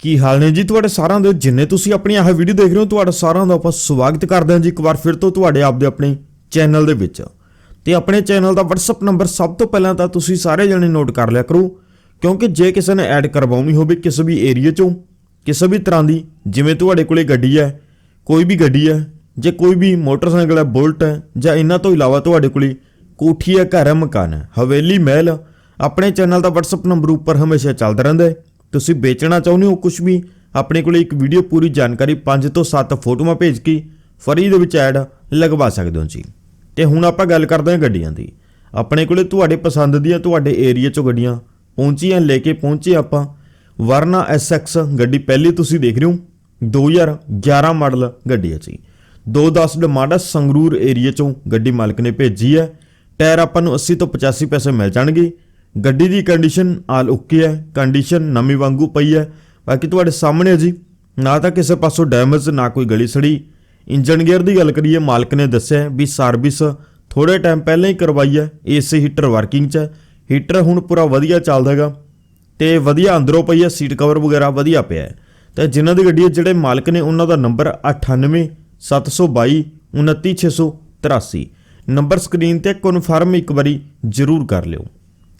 ਕੀ ਹਾਲ ਨੇ ਜੀ? ਤੁਹਾਡੇ ਸਾਰਿਆਂ ਦੇ, ਜਿੰਨੇ ਤੁਸੀਂ ਆਪਣੀ ਆਹ ਵੀਡੀਓ ਦੇਖ ਰਹੇ ਹੋ, ਤੁਹਾਡਾ ਸਾਰਿਆਂ ਦਾ ਆਪਾਂ ਸਵਾਗਤ ਕਰਦੇ ਹਾਂ ਜੀ ਇੱਕ ਵਾਰ ਫਿਰ ਤੋਂ ਤੁਹਾਡੇ ਆਪਦੇ ਆਪਣੇ ਚੈਨਲ ਦੇ ਵਿੱਚ। ਤੇ ਆਪਣੇ ਚੈਨਲ ਦਾ WhatsApp ਨੰਬਰ ਸਭ ਤੋਂ ਪਹਿਲਾਂ ਤਾਂ ਤੁਸੀਂ ਸਾਰੇ ਜਣੇ ਨੋਟ ਕਰ ਲਿਆ ਕਰੋ, ਕਿਉਂਕਿ ਜੇ ਕਿਸੇ ਨੇ ਐਡ ਕਰਵਾਉਣੀ ਹੋਵੇ ਕਿਸੇ ਵੀ ਏਰੀਆ ਚੋਂ, ਕਿਸੇ ਵੀ ਤਰ੍ਹਾਂ ਦੀ, ਜਿਵੇਂ ਤੁਹਾਡੇ ਕੋਲੇ ਗੱਡੀ ਹੈ, ਕੋਈ ਵੀ ਗੱਡੀ ਹੈ, ਜੇ ਕੋਈ ਵੀ ਮੋਟਰਸਾਈਕਲ ਹੈ, ਬੁਲਟ ਹੈ, ਜਾਂ ਇਹਨਾਂ ਤੋਂ ਇਲਾਵਾ ਤੁਹਾਡੇ ਕੋਲੇ ਕੋਠੀ ਹੈ, ਘਰ ਹੈ, ਮਕਾਨ ਹੈ, ਹਵੇਲੀ, ਮਹਿਲ, ਆਪਣੇ ਚੈਨਲ ਦਾ WhatsApp ਨੰਬਰ ਉੱਪਰ ਹਮੇਸ਼ਾ ਚੱਲਦਾ ਰਹਿੰਦਾ ਹੈ। ਤੁਸੀਂ ਵੇਚਣਾ ਚਾਹੁੰਦੇ ਹੋ ਕੁਝ ਵੀ, ਆਪਣੇ ਕੋਲੇ ਇੱਕ ਵੀਡੀਓ ਪੂਰੀ ਜਾਣਕਾਰੀ 5 ਤੋਂ 7 ਫੋਟੋਆਂ ਭੇਜ ਕੇ ਫਰੀ ਦੇ ਵਿੱਚ ਐਡ ਲਗਵਾ ਸਕਦੇ ਹੋ ਜੀ। ਤੇ ਹੁਣ ਆਪਾਂ ਗੱਲ ਕਰਦੇ ਹਾਂ ਗੱਡੀਆਂ ਦੀ। ਆਪਣੇ ਕੋਲੇ ਤੁਹਾਡੇ ਪਸੰਦ ਦੀਆਂ ਤੁਹਾਡੇ ਏਰੀਆ 'ਚੋਂ ਗੱਡੀਆਂ ਪਹੁੰਚੀਆਂ, ਲੈ ਕੇ ਪਹੁੰਚੇ ਆਪਾਂ। ਵਰਨਾ SX ਗੱਡੀ ਪਹਿਲੀ ਤੁਸੀਂ ਦੇਖ ਰਹੇ ਹੋ 2011 ਮਾਡਲ ਗੱਡੀ ਹੈ ਜੀ। 210 ਡਿਮਾਂਡ ਹੈ ਸੰਗਰੂਰ ਏਰੀਆ 'ਚੋਂ ਗੱਡੀ ਮਾਲਕ ਨੇ ਭੇਜੀ ਹੈ। ਟਾਇਰ ਆਪਾਂ ਨੂੰ 80 ਤੋਂ 85 ਪੈਸੇ ਮਿਲ ਜਾਣਗੇ। ਗੱਡੀ ਦੀ ਕੰਡੀਸ਼ਨ ਆਲ ਓਕੇ ਹੈ ਕੰਡੀਸ਼ਨ ਨਵੀਂ ਵਾਂਗੂ ਪਈ ਹੈ। ਬਾਕੀ ਤੁਹਾਡੇ ਸਾਹਮਣੇ ਹੈ ਜੀ, ਨਾ ਤਾਂ ਕਿਸੇ ਪਾਸੋਂ ਡੈਮੇਜ ਨਾ ਕੋਈ ਗਲੀ ਸੜੀ। ਇੰਜਨ ਗੇਅਰ ਦੀ ਗੱਲ ਕਰੀਏ, ਮਾਲਕ ਨੇ ਦੱਸਿਆ ਵੀ ਸਰਵਿਸ ਥੋੜੇ ਟਾਈਮ ਪਹਿਲਾਂ ਹੀ ਕਰਵਾਈ ਹੈ ਏਸੀ ਹੀਟਰ ਵਰਕਿੰਗ 'ਚ ਹੈ। ਹੀਟਰ ਹੁਣ ਪੂਰਾ ਵਧੀਆ ਚੱਲਦਾ ਹੈਗਾ ਤੇ ਵਧੀਆ ਅੰਦਰੋਂ ਪਈ ਹੈ ਸੀਟ ਕਵਰ ਵਗੈਰਾ ਵਧੀਆ ਪਿਆ ਹੈ। ਤੇ ਜਿਨ੍ਹਾਂ ਦੀ ਗੱਡੀ ਹੈ, ਜਿਹੜੇ ਮਾਲਕ ਨੇ ਉਹਨਾਂ ਦਾ ਨੰਬਰ 98722 29683 ਨੰਬਰ ਸਕਰੀਨ ਤੇ ਕਨਫਰਮ ਇੱਕ ਵਾਰੀ ਜ਼ਰੂਰ ਕਰ ਲਿਓ।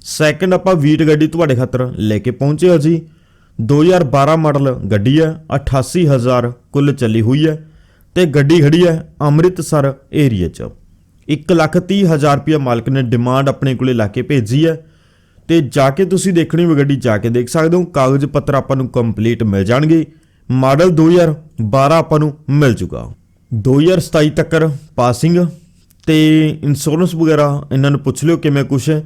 ਸੈਕਿੰਡ ਆਪਾਂ ਵੀਟ ਗੱਡੀ ਤੁਹਾਡੇ ਖਾਤਰ ਲੈ ਕੇ ਪਹੁੰਚੇ ਹਾਂ ਜੀ। 2012 ਮਾਡਲ ਗੱਡੀ ਹੈ 88000 ਕੁੱਲ ਚੱਲੀ ਹੋਈ ਹੈ ਤੇ ਗੱਡੀ ਖੜੀ ਹੈ ਅੰਮ੍ਰਿਤਸਰ ਏਰੀਆ 'ਚ। 130000 ਰੁਪਏ ਮਾਲਕ ਨੇ ਡਿਮਾਂਡ ਆਪਣੇ ਕੋਲੇ ਲਾ ਕੇ ਭੇਜੀ ਹੈ ਤੇ ਜਾ ਕੇ ਤੁਸੀਂ ਦੇਖਣੀ ਹੋਵੇ ਗੱਡੀ, ਜਾ ਕੇ ਦੇਖ ਸਕਦੇ ਹੋ, ਕਾਗਜ਼ ਪੱਤਰ ਆਪਾਂ ਨੂੰ ਕੰਪਲੀਟ ਮਿਲ ਜਾਣਗੇ। ਮਾਡਲ 2012 ਆਪਾਂ ਨੂੰ ਮਿਲ ਚੁੱਕਾ 2027 ਤੱਕ ਪਾਸਿੰਗ ਤੇ ਇੰਸ਼ੋਰੈਂਸ ਵਗੈਰਾ ਇਹਨਾਂ ਨੂੰ ਪੁੱਛ ਲਿਓ ਕਿਵੇਂ ਕੁਛ ਹੈ।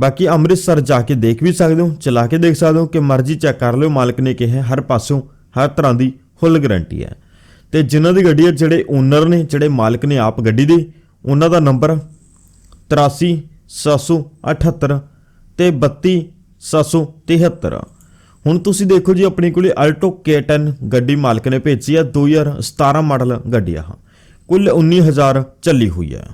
ਬਾਕੀ ਅੰਮ੍ਰਿਤਸਰ ਜਾ ਕੇ ਦੇਖ ਵੀ ਸਕਦੇ ਹੋ, ਚਲਾ ਕੇ ਦੇਖ ਸਕਦੇ ਹੋ ਕਿ ਮਰਜ਼ੀ ਚੈੱਕ ਕਰ ਲਿਓ, ਮਾਲਕ ਨੇ ਕਿਹਾ ਹਰ ਪਾਸੋਂ ਹਰ ਤਰ੍ਹਾਂ ਦੀ ਫੁੱਲ ਗਾਰੰਟੀ ਹੈ। ਤੇ ਜਿਨ੍ਹਾਂ ਦੀ ਗੱਡੀ ਹੈ, ਜਿਹੜੇ ਓਨਰ ਨੇ, ਜਿਹੜੇ ਮਾਲਕ ਨੇ ਆਪ ਗੱਡੀ ਦੇ, ਉਹਨਾਂ ਦਾ ਨੰਬਰ 83778 ਤੇ 32773 ਹੁਣ ਤੁਸੀਂ ਦੇਖੋ ਜੀ, ਆਪਣੀ ਕੋਲੇ ਅਲਟੋ K10 ਗੱਡੀ ਮਾਲਕ ਨੇ ਭੇਜੀ ਹੈ 2017 ਮਾਡਲ ਗੱਡੀ ਆ। ਕੁੱਲ 19000 ਚੱਲੀ ਹੋਈ ਹੈ।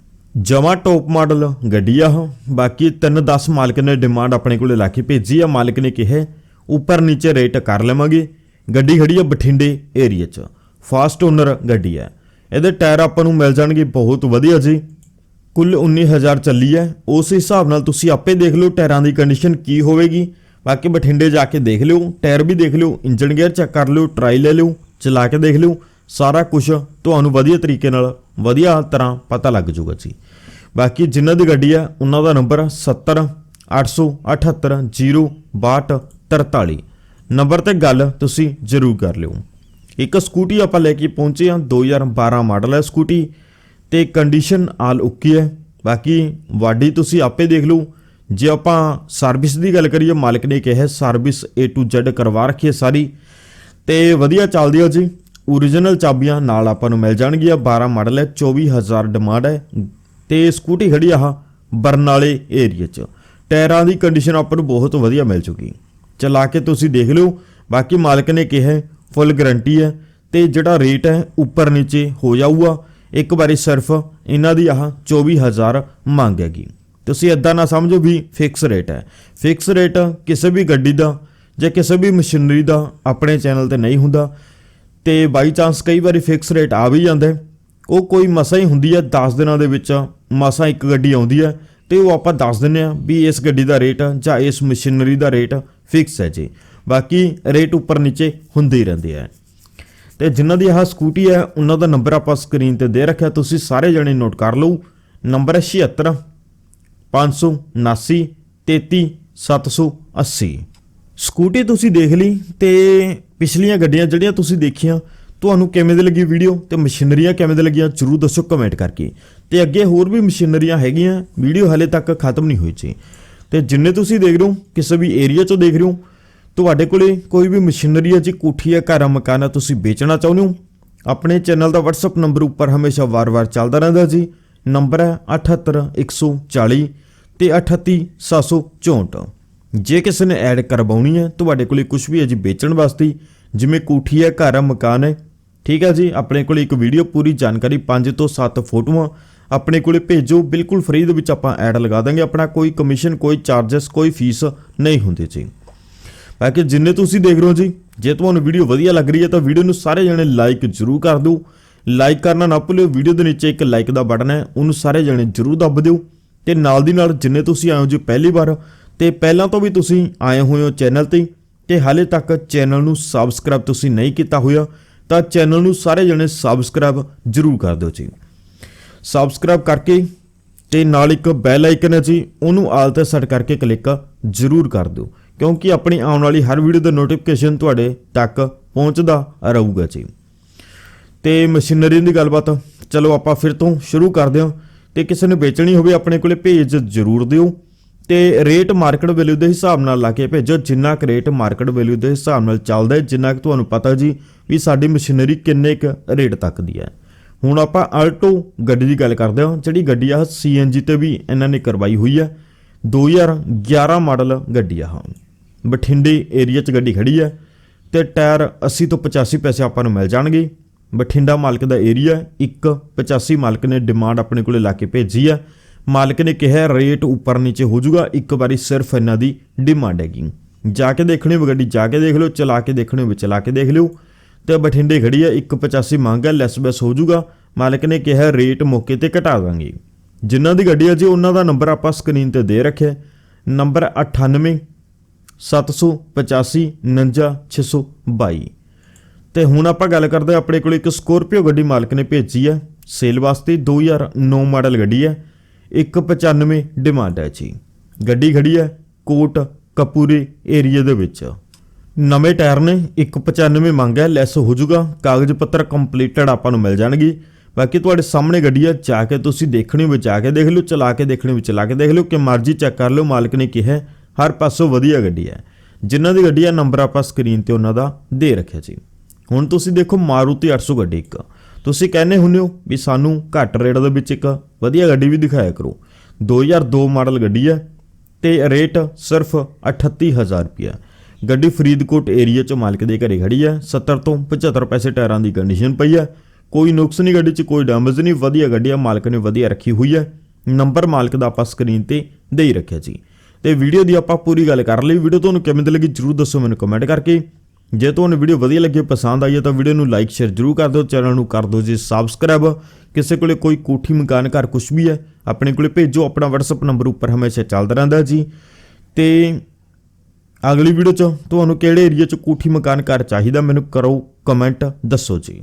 ਜਮਾ ਟੌਪ ਮਾਡਲ ਗੱਡੀ ਆ ਬਾਕੀ 310 ਮਾਲਕ ਨੇ ਡਿਮਾਂਡ ਆਪਣੇ ਕੋਲੇ ਲਾ ਕੇ ਭੇਜੀ। ਆ ਮਾਲਕ ਨੇ ਕਿਹਾ, ਉੱਪਰ ਨੀਚੇ ਰੇਟ ਕਰ ਲਵਾਂਗੇ। ਗੱਡੀ ਖੜੀ ਆ ਬਠਿੰਡੇ ਏਰੀਆ 'ਚ। ਫਾਸਟ ਓਨਰ ਗੱਡੀ ਹੈ ਇਹਦੇ ਟਾਇਰ ਆਪਾਂ ਨੂੰ ਮਿਲ ਜਾਣਗੇ ਬਹੁਤ ਵਧੀਆ ਜੀ। ਕੁੱਲ 19000 ਚੱਲੀ ਹੈ ਉਸ ਹਿਸਾਬ ਨਾਲ ਤੁਸੀਂ ਆਪੇ ਦੇਖ ਲਓ ਟਾਇਰਾਂ ਦੀ ਕੰਡੀਸ਼ਨ ਕੀ ਹੋਵੇਗੀ। ਬਾਕੀ ਬਠਿੰਡੇ ਜਾ ਕੇ ਦੇਖ ਲਿਓ। ਟਾਇਰ ਵੀ ਦੇਖ ਲਿਓ। ਇੰਜਨ ਗੇਅਰ ਚੈੱਕ ਕਰ ਲਿਓ। ਟਰਾਈ ਲੈ ਲਿਓ। ਚਲਾ ਕੇ ਦੇਖ ਲਿਓ। ਸਾਰਾ ਕੁਝ ਤੁਹਾਨੂੰ ਵਧੀਆ ਤਰੀਕੇ ਨਾਲ ਵਧੀਆ ਤਰ੍ਹਾਂ ਪਤਾ ਲੱਗ ਜਾਊਗਾ ਜੀ। ਬਾਕੀ ਜਿਨ੍ਹਾਂ ਦੀ ਗੱਡੀ ਆ, ਉਹਨਾਂ ਦਾ ਨੰਬਰ 70 878 062 43 ਨੰਬਰ ਤੇ ਗੱਲ ਤੁਸੀਂ ਜ਼ਰੂਰ ਕਰ ਲਿਓ। ਇੱਕ ਸਕੂਟੀ ਆਪਾਂ ਲੈ ਕੇ ਪਹੁੰਚੇ ਹਾਂ 2012 ਮਾਡਲ ਹੈ ਸਕੂਟੀ ਤੇ ਕੰਡੀਸ਼ਨ ਆਲ ਓਕੇ ਹੈ। ਬਾਕੀ ਵਾਡੀ ਤੁਸੀਂ ਆਪੇ ਦੇਖ ਲਓ। ਜੇ ਆਪਾਂ ਸਰਵਿਸ ਦੀ ਗੱਲ ਕਰੀਏ, ਮਾਲਕ ਨੇ ਕਿਹਾ ਸਰਵਿਸ A to Z ਕਰਵਾ ਰੱਖੀ ਹੈ ਸਾਰੀ। ਤੇ ਵਧੀਆ ਚੱਲਦੀ ਹੈ ਜੀ। Origignal ਚਾਬੀਆਂ ਨਾਲ ਆਪਾਂ ਨੂੰ ਮਿਲ ਜਾਣਗੀਆਂ। 12 ਮਾਡਲ ਹੈ 24000 ਡਿਮਾਂਡ ਹੈ। ਤੇ ਸਕੂਟੀ ਖੜੀ ਆਹ ਬਰਨਾਲੇ ਏਰੀਆ 'ਚ। ਟਾਇਰਾਂ ਦੀ ਕੰਡੀਸ਼ਨ ਆਪਾਂ ਨੂੰ ਬਹੁਤ ਵਧੀਆ ਮਿਲ ਚੁੱਕੀ। ਚਲਾ ਕੇ ਤੁਸੀਂ ਦੇਖ ਲਿਓ। ਬਾਕੀ ਮਾਲਕ ਨੇ ਕਿਹਾ ਫੁੱਲ ਗਾਰੰਟੀ ਹੈ ਤੇ ਜਿਹੜਾ ਰੇਟ ਹੈ ਉੱਪਰ ਨੀਚੇ ਹੋ ਜਾਊਗਾ। ਇੱਕ ਵਾਰੀ ਸਿਰਫ ਇਹਨਾਂ ਦੀ ਆਹ 24000 ਮੰਗ ਹੈਗੀ। ਤੁਸੀਂ ਇਦਾਂ ਨਾ ਸਮਝੋ ਵੀ ਫਿਕਸ ਰੇਟ ਹੈ। ਫਿਕਸ ਰੇਟ ਕਿਸੇ ਵੀ ਗੱਡੀ ਦਾ ਜਾਂ ਕਿਸੇ ਵੀ ਮਸ਼ੀਨਰੀ ਦਾ ਆਪਣੇ ਚੈਨਲ ਤੇ ਨਹੀਂ ਹੁੰਦਾ। ਤੇ ਬਾਈ ਚਾਂਸ ਕਈ ਵਾਰੀ ਫਿਕਸ ਰੇਟ ਆ ਵੀ ਜਾਂਦਾ ਉਹ ਕੋਈ ਮਸਾ ਹੀ ਹੁੰਦੀ ਹੈ 10 ਦਿਨਾਂ ਦੇ ਵਿੱਚ, ਮਸਾ ਇੱਕ ਗੱਡੀ ਆਉਂਦੀ ਹੈ ਤੇ ਉਹ ਆਪਾਂ ਦੱਸ ਦਿੰਨੇ ਆ ਵੀ ਇਸ ਗੱਡੀ ਦਾ ਰੇਟ ਜਾਂ ਇਸ ਮਸ਼ੀਨਰੀ ਦਾ ਰੇਟ ਫਿਕਸ ਹੈ ਜੀ। ਬਾਕੀ ਰੇਟ ਉੱਪਰ ਨੀਚੇ ਹੁੰਦੇ ਹੀ ਰਹਿੰਦੇ ਆ। ਤੇ ਜਿਨ੍ਹਾਂ ਦੀ ਆਹ ਸਕੂਟੀ ਹੈ ਉਹਨਾਂ ਦਾ ਨੰਬਰ ਆਪਾਂ ਸਕਰੀਨ ਤੇ ਦੇ ਰੱਖਿਆ, ਤੁਸੀਂ ਸਾਰੇ ਜਣੇ ਨੋਟ ਕਰ ਲਓ। ਨੰਬਰ ਹੈ 76 579 33 780 ਸਕੂਟੀ ਤੁਸੀਂ ਦੇਖ ਲਈ ਤੇ ਪਿਛਲੀਆਂ ਗੱਡੀਆਂ ਜਿਹੜੀਆਂ ਤੁਸੀਂ ਦੇਖੀਆਂ ਤੁਹਾਨੂੰ ਕਿਵੇਂ ਦੀ ਲੱਗੀ ਵੀਡੀਓ ਤੇ ਮਸ਼ੀਨਰੀਆਂ ਕਿਵੇਂ ਦੀ ਲੱਗੀਆਂ ਜਰੂਰ ਦੱਸੋ ਕਮੈਂਟ ਕਰਕੇ। ਤੇ ਅੱਗੇ ਹੋਰ ਵੀ ਮਸ਼ੀਨਰੀਆਂ ਹੈਗੀਆਂ ਵੀਡੀਓ ਹਲੇ ਤੱਕ ਖਤਮ ਨਹੀਂ ਹੋਈ ਜੀ। ਤੇ ਜਿੰਨੇ ਤੁਸੀਂ ਦੇਖ ਰਹੇ ਹੋ, ਕਿਸੇ ਵੀ ਏਰੀਆ 'ਚੋਂ ਦੇਖ ਰਹੇ ਹੋ, ਤੁਹਾਡੇ ਕੋਲੇ ਕੋਈ ਵੀ ਮਸ਼ੀਨਰੀ ਹੈ ਜੀ, ਕੋਠੀ ਹੈ, ਘਰ ਹੈ, ਮਕਾਨ ਹੈ, ਤੁਸੀਂ ਵੇਚਣਾ ਚਾਹੁੰਦੇ ਹੋ, ਆਪਣੇ ਚੈਨਲ ਦਾ WhatsApp ਨੰਬਰ ਉੱਪਰ ਹਮੇਸ਼ਾ ਵਾਰ-ਵਾਰ ਚੱਲਦਾ ਰਹਿੰਦਾ ਜੀ। ਨੰਬਰ ਹੈ 78140 ਤੇ 38764 ਜੇ ਕਿਸੇ ਨੇ ਐਡ ਕਰਵਾਉਣੀ ਹੈ, ਤੁਹਾਡੇ ਕੋਲੇ ਕੁਝ ਵੀ ਹੈ ਜੀ ਵੇਚਣ ਵਾਸਤੇ, ਜਿਵੇਂ ਕੋਠੀ ਹੈ, ਘਰ ਹੈ, ਮਕਾਨ ਹੈ ਠੀਕ ਹੈ ਜੀ, ਆਪਣੇ ਕੋਲ ਇੱਕ ਵੀਡੀਓ ਪੂਰੀ ਜਾਣਕਾਰੀ 5 ਤੋਂ 7 ਫੋਟੋਆਂ ਆਪਣੇ ਕੋਲੇ ਭੇਜੋ, ਬਿਲਕੁਲ ਫ੍ਰੀ ਦੇ ਵਿੱਚ ਆਪਾਂ ਐਡ ਲਗਾ ਦਾਂਗੇ, ਆਪਣਾ ਕੋਈ ਕਮਿਸ਼ਨ ਕੋਈ ਚਾਰजेस ਕੋਈ ਫੀਸ ਨਹੀਂ ਹੁੰਦੀ ਜੀ। ਬਾਕੀ ਜਿੰਨੇ ਤੁਸੀਂ ਦੇਖ ਰਹੇ ਹੋ ਜੀ, ਜੇ ਤੁਹਾਨੂੰ ਵੀਡੀਓ ਵਧੀਆ ਲੱਗ ਰਹੀ ਹੈ ਤਾਂ ਵੀਡੀਓ ਨੂੰ ਸਾਰੇ ਜਣੇ ਲਾਈਕ ਜ਼ਰੂਰ ਕਰ ਦਿਓ। ਲਾਈਕ ਕਰਨਾ ਨਾ ਭੁੱਲਿਓ ਵੀਡੀਓ ਦੇ ਨੀਚੇ ਇੱਕ ਲਾਈਕ ਦਾ ਬਟਨ ਹੈ, ਉਹਨੂੰ ਸਾਰੇ ਜਣੇ ਜ਼ਰੂਰ ਦੱਬ ਦਿਓ। ਤੇ ਨਾਲ ਦੀ ਨਾਲ ਜਿੰਨੇ ਤੁਸੀਂ ਆਏ ਹੋ ਜੀ ਪਹਿਲੀ ਵਾਰ, ਤੇ ਪਹਿਲਾਂ ਤੋਂ ਵੀ ਤੁਸੀਂ ਆਏ ਹੋਏ ਹੋ ਚੈਨਲ ਤੇ ਤੇ ਹਾਲੇ ਤੱਕ ਚੈਨਲ ਨੂੰ ਸਬਸਕ੍ਰਾਈਬ ਤੁਸੀਂ ਨਹੀਂ ਕੀਤਾ ਹੋਇਆ ਤਾਂ ਚੈਨਲ ਨੂੰ ਸਾਰੇ ਜਣੇ ਸਬਸਕ੍ਰਾਈਬ ਜ਼ਰੂਰ ਕਰ ਦਿਓ ਜੀ। ਸਬਸਕ੍ਰਾਈਬ ਕਰਕੇ ਤੇ ਨਾਲ ਇੱਕ ਬੈਲ ਆਈਕਨ ਹੈ ਜੀ, ਉਹਨੂੰ ਆਲ ਤੇ ਸੈੱਟ ਕਰਕੇ ਕਲਿੱਕ ਜ਼ਰੂਰ ਕਰ ਦਿਓ, ਕਿਉਂਕਿ ਆਪਣੀ ਆਉਣ ਵਾਲੀ ਹਰ ਵੀਡੀਓ ਦਾ ਨੋਟੀਫਿਕੇਸ਼ਨ ਤੁਹਾਡੇ ਤੱਕ ਪਹੁੰਚਦਾ ਰਹੂਗਾ ਜੀ। ਤੇ ਮਸ਼ੀਨਰੀ ਦੀ ਗੱਲਬਾਤ, ਚਲੋ ਆਪਾਂ ਫਿਰ ਤੋਂ ਸ਼ੁਰੂ ਕਰਦੇ ਹਾਂ। ਤੇ ਕਿਸੇ ਨੂੰ ਵੇਚਣੀ ਹੋਵੇ, ਆਪਣੇ ਕੋਲੇ ਭੇਜ ਜ਼ਰੂਰ ਦਿਓ। ਤੇ ਰੇਟ ਮਾਰਕੀਟ ਵੈਲਿਊ ਦੇ ਹਿਸਾਬ ਨਾਲ ਲਾ ਕੇ ਭੇਜੋ। ਜਿੰਨਾ ਕੁ ਰੇਟ ਮਾਰਕੀਟ ਵੈਲਿਊ ਦੇ ਹਿਸਾਬ ਨਾਲ ਚੱਲਦਾ ਜਿੰਨਾ ਕੁ ਤੁਹਾਨੂੰ ਪਤਾ ਜੀ ਵੀ ਸਾਡੀ ਮਸ਼ੀਨਰੀ ਕਿੰਨੇ ਕੁ ਰੇਟ ਤੱਕ ਦੀ ਹੈ। ਹੁਣ ਆਪਾਂ ਆਲਟੋ ਗੱਡੀ ਦੀ ਗੱਲ ਕਰਦੇ ਹਾਂ। ਜਿਹੜੀ ਗੱਡੀ ਆ ਸੀਐਨਜੀ ਤੇ ਵੀ ਇਹਨਾਂ ਨੇ ਕਰਵਾਈ ਹੋਈ ਹੈ। 2011 ਮਾਡਲ ਗੱਡੀ ਆ ਬਠਿੰਡੇ ਏਰੀਆ 'ਚ ਗੱਡੀ ਖੜੀ ਹੈ ਤੇ ਟਾਇਰ 80 ਤੋਂ 85 ਪੈਸੇ ਆਪਾਂ ਨੂੰ ਮਿਲ ਜਾਣਗੇ। ਬਠਿੰਡਾ ਮਾਲਕ ਦਾ ਏਰੀਆ ਇੱਕ 85 ਮਾਲਕ ਨੇ ਡਿਮਾਂਡ ਆਪਣੇ ਕੋਲੇ ਲਾ ਕੇ ਭੇਜੀ ਹੈ ਮਾਲਕ ਨੇ ਕਿਹਾ, ਰੇਟ ਉੱਪਰ ਨੀਚੇ ਹੋ ਜਾਊਗਾ। ਇੱਕ ਵਾਰੀ ਸਿਰਫ ਇਹਨਾਂ ਦੀ ਡਿਮਾਂਡ ਹੈਗੀ। ਜਾ ਕੇ ਦੇਖਣੀ ਹੋਵੇ ਗੱਡੀ, ਜਾ ਕੇ ਦੇਖ ਲਿਓ। ਚਲਾ ਕੇ ਦੇਖਣੀ ਹੋਵੇ ਚਲਾ ਕੇ ਦੇਖ ਲਿਓ। ਤੇ ਬਠਿੰਡੇ ਖੜੀ ਹੈ 185 ਮੰਗ ਹੈ, ਲੈਸ ਬੈਸ ਹੋ ਜਾਊਗਾ। ਮਾਲਕ ਨੇ ਕਿਹਾ, ਰੇਟ ਮੌਕੇ ਤੇ ਘਟਾ ਦਾਂਗੇ। ਜਿਨ੍ਹਾਂ ਦੀ ਗੱਡੀ ਹੈ ਜੀ, ਉਹਨਾਂ ਦਾ ਨੰਬਰ ਆਪਾਂ ਸਕਰੀਨ ਤੇ ਦੇ ਰੱਖਿਆ। ਹੈ। ਨੰਬਰ 98 785 622 ਤੇ ਹੁਣ ਆਪਾਂ ਗੱਲ ਕਰਦੇ ਆਪਣੇ ਕੋਲ ਇੱਕ ਸਕੋਰਪੀਓ ਗੱਡੀ ਮਾਲਕ ਨੇ ਭੇਜੀ ਹੈ ਸੇਲ ਵਾਸਤੇ 2009 ਮਾਡਲ ਗੱਡੀ ਹੈ 195 ਡਿਮਾਂਡ ਹੈ ਜੀ। ਗੱਡੀ ਖੜੀ ਹੈ ਕੋਟ ਕਪੂਰੇ ਏਰੀਆ ਦੇ ਵਿੱਚ। ਨਵੇਂ ਟਾਇਰ ਨੇ 195 ਮੰਗ ਹੈ ਲੈਸ ਹੋ ਜਾਊਗਾ, ਕਾਗਜ਼ ਪੱਤਰ ਕੰਪਲੀਟਡ ਆਪਾਂ ਨੂੰ ਮਿਲ ਜਾਣਗੇ। ਬਾਕੀ ਤੁਹਾਡੇ ਸਾਹਮਣੇ ਗੱਡੀ ਹੈ, ਜਾ ਕੇ ਤੁਸੀਂ ਦੇਖਣੀ ਵਿੱਚ ਆ ਕੇ ਦੇਖ ਲਿਓ, ਚਲਾ ਕੇ ਦੇਖਣੀ ਵਿੱਚ ਚਲਾ ਕੇ ਦੇਖ ਲਿਓ, ਕਿ ਮਰਜ਼ੀ ਚੈੱਕ ਕਰ ਲਿਓ, ਮਾਲਕ ਨੇ ਕਿਹਾ ਹਰ ਪਾਸੋਂ ਵਧੀਆ ਗੱਡੀ ਹੈ। ਜਿਨ੍ਹਾਂ ਦੀ ਗੱਡੀ ਆ ਨੰਬਰ ਆਪਾਂ ਸਕਰੀਨ ਤੇ ਉਹਨਾਂ ਦਾ ਦੇ ਰੱਖਿਆ ਜੀ। ਹੁਣ ਤੁਸੀਂ ਦੇਖੋ ਮਾਰੂਤੀ 800 ਗੱਡੀ ਇੱਕ। ਤੁਸੀਂ ਕਹਿੰਦੇ ਹੁੰਦੇ ਹੋ ਵੀ ਸਾਨੂੰ ਘੱਟ ਰੇਟ ਦੇ ਵਿੱਚ ਇੱਕ ਵਧੀਆ ਗੱਡੀ ਵੀ ਦਿਖਾਇਆ ਕਰੋ। 2002 ਮਾਡਲ ਗੱਡੀ ਹੈ ਤੇ ਰੇਟ ਸਿਰਫ 38000 ਰੁਪਇਆ। ਗੱਡੀ ਫਰੀਦਕੋਟ ਏਰੀਆ ਚ ਮਾਲਕ ਦੇ ਘਰੇ ਖੜੀ ਹੈ 70 ਤੋਂ 75 ਪੈਸੇ ਟਾਇਰਾਂ ਦੀ ਕੰਡੀਸ਼ਨ ਪਈ ਹੈ। ਕੋਈ ਨੁਕਸ ਨਹੀਂ ਗੱਡੀ 'ਚ, ਕੋਈ ਡੈਮੇਜ ਨਹੀਂ, ਵਧੀਆ ਗੱਡੀ ਆ ਮਾਲਕ ਨੇ ਵਧੀਆ ਰੱਖੀ ਹੋਈ ਹੈ। ਨੰਬਰ ਮਾਲਕ ਦਾ ਆਪਾਂ ਸਕਰੀਨ ਤੇ ਦੇ ਹੀ ਰੱਖਿਆ ਜੀ ਤੇ ਵੀਡੀਓ ਦੀ ਆਪਾਂ ਪੂਰੀ ਗੱਲ ਕਰ ਲਈ। ਵੀਡੀਓ ਤੁਹਾਨੂੰ ਕਿਵੇਂ ਦੀ ਲੱਗੀ ਜਰੂਰ ਦੱਸੋ ਮੈਨੂੰ ਕਮੈਂਟ ਕਰਕੇ। ਜੇ ਤੁਹਾਨੂੰ ਵੀਡੀਓ ਵਧੀਆ ਲੱਗੀ, ਪਸੰਦ ਆਈ ਤਾਂ ਵੀਡੀਓ ਨੂੰ ਲਾਈਕ ਸ਼ੇਅਰ ਜਰੂਰ ਕਰ ਦਿਓ ਚੈਨਲ ਨੂੰ ਕਰ ਦਿਓ ਜੀ ਸਬਸਕ੍ਰਾਈਬ ਕਿਸੇ ਕੋਲੇ ਕੋਈ ਕੋਠੀ ਮਕਾਨ, ਘਰ ਕੁਝ ਵੀ ਹੈ, ਆਪਣੇ ਕੋਲੇ ਭੇਜੋ, ਆਪਣਾ WhatsApp ਨੰਬਰ ਉੱਪਰ ਹਮੇਸ਼ਾ ਚੱਲਦਾ ਰਹਿੰਦਾ ਜੀ। ਤੇ ਅਗਲੀ ਵੀਡੀਓ 'ਚ ਤੁਹਾਨੂੰ ਕਿਹੜੇ ਏਰੀਆ 'ਚ ਕੋਠੀ, ਮਕਾਨ, ਘਰ ਚਾਹੀਦਾ, ਮੈਨੂੰ ਕਰੋ ਕਮੈਂਟ ਦੱਸੋ ਜੀ।